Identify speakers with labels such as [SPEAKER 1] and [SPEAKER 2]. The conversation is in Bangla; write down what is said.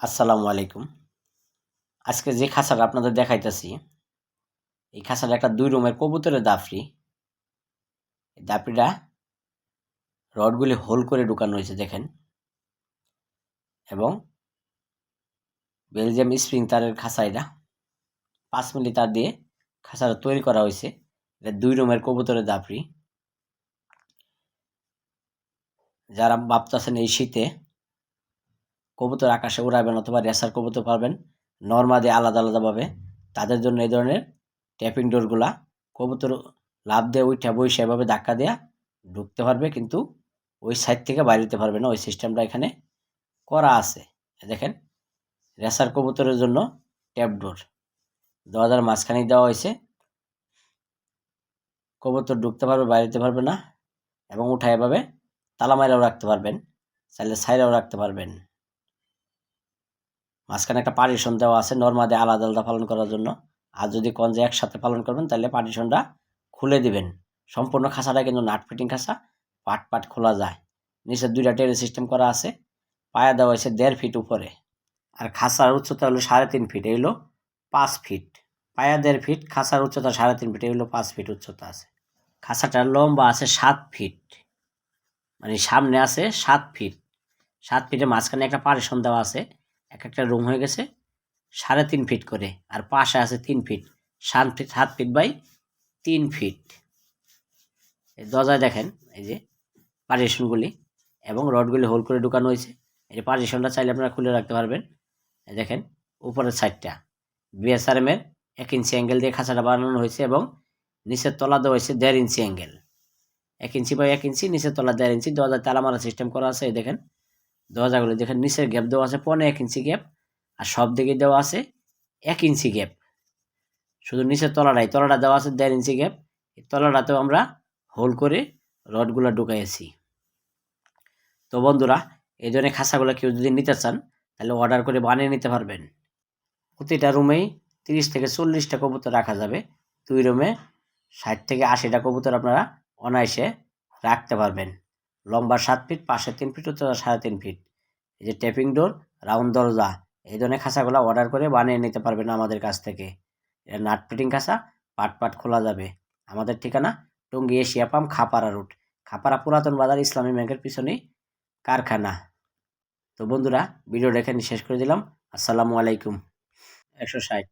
[SPEAKER 1] আসসালামু আলাইকুম। আজকে যে খাঁচাটা আপনাদের দেখাইতেছি, এই খাঁচাটা একটা দুই রুমের কবুতরের দাফরি। দাফরিটা রডগুলি হোল করে ঢুকানো হয়েছে, দেখেন। এবং বেলজিয়াম স্প্রিং তারের খাঁচা এটা। পাঁচ মিলি তার দিয়ে খাঁচাটা তৈরি করা হয়েছে। এটা দুই রুমের কবুতরের দাফরি। যারা ভাবতেছেন এই শীতে কবুতর আকাশে উড়াবেন অথবা রেসার কবুতর পাবেন নর্মাদি আলাদা আলাদাভাবে। তাদের জন্য এই ধরনের ট্যাপিং ডোরগুলা কবুতর লাভ দিয়ে উঠে বসে সেভাবে ধাক্কা দেওয়া ঢুকতে পারবে কিন্তু ওই সাইড থেকে বাইরে দিতে পারবে না। ওই সিস্টেমটা এখানে করা আছে। দেখেন, রেসার কবুতরের জন্য ট্যাপ ডোর। দরজার মাঝখানে দেওয়া হয়েছে। কবুতর ঢুকতে পারবে, বাইরে দিতে পারবে না এবং উঠা এভাবে তালা মাইরাও রাখতে পারবেন, চাইলে সাইরাও রাখতে পারবেন। মাঝখানে একটা পার্টিশন দেওয়া আছে নর্মাদে আলাদা আলাদা পালন করার জন্য। আর যদি কোন যে একসাথে পালন করবেন, তাহলে পার্টিশনটা খুলে দিবেন। সম্পূর্ণ খাঁচাটা কিন্তু নাট ফিটিং খাঁচা, পাট পাট খোলা যায়। নিচে দুইটা টেরে সিস্টেম করা আছে, পায়া দেওয়া হয়েছে দেড় ফিট উপরে। আর খাঁচার উচ্চতা হলো সাড়ে তিন ফিট এগুলো পাঁচ ফিট পায়া দেড় ফিট খাঁচার উচ্চতা সাড়ে তিন ফিট এগুলো পাঁচ ফিট উচ্চতা আছে। খাঁচাটার লম্বা আছে সাত ফিট মানে সামনে আছে সাত ফিট সাত ফিটের মাঝখানে একটা পারিশন দেওয়া আছে এক একটা রুম হয়ে গেছে। সাড়ে তিন ফিট করে, আর পাশে আছে তিন ফিট সাত ফিট সাত ফিট বাই তিন ফিট দরজায় দেখেন, এই যে পার্টিশনগুলি এবং রডগুলি হোল করে ঢুকানো হয়েছে। এই পার্টিশনটা চাইলে আপনারা খুলে রাখতে পারবেন। দেখেন, উপরের সাইডটা বিএসআরএমের এক ইঞ্চি অ্যাঙ্গেল দিয়ে খাঁচাটা বানানো হয়েছে এবং নিচের তলা দেওয়া হয়েছে দেড় ইঞ্চি অ্যাঙ্গেল এক ইঞ্চি বাই এক ইঞ্চি নিচের তলা দেড় ইঞ্চি দরজায় তালা মারা সিস্টেম করা আছে, এই দেখেন। দরজাগুলো দেখেন, নিচের গ্যাপ দেওয়া আছে পনেরো এক ইঞ্চি গ্যাপ আর সব দিকে দেওয়া আছে এক ইঞ্চি গ্যাপ শুধু নিচের তলাটাই, তলাটা দেওয়া আছে দেড় ইঞ্চি গ্যাপ এই তলাটাতেও আমরা হোল করে রডগুলো ঢুকাইছি। তো বন্ধুরা, এই ধরনের খাঁচাগুলো কেউ যদি নিতে চান, তাহলে অর্ডার করে বানিয়ে নিতে পারবেন। প্রতিটা রুমেই তিরিশ থেকে চল্লিশটা কবুতর রাখা যাবে। দুই রুমে ষাট থেকে আশিটা কবুতর আপনারা অনায়াসে রাখতে পারবেন। লম্বা সাত ফিট পাশে তিন ফিট উচ্চতা সাড়ে তিন ফিট এই যে টেপিং ডোর রাউন্ড দরজা, এই ধরনের খাঁচাগুলো অর্ডার করে বানিয়ে নিতে পারবেন আমাদের কাছ থেকে। এটা নাট ফিটিং খাঁচা, পাট পাট খোলা যাবে। আমাদের ঠিকানা Tongi Asia pump, Khapara route Khapara পুরাতন বাজার ইসলামী ব্যাংকের পিছনেই কারখানা। তো বন্ধুরা, ভিডিওটা এখানে শেষ করে দিলাম। আসসালামু আলাইকুম। একশো ষাট।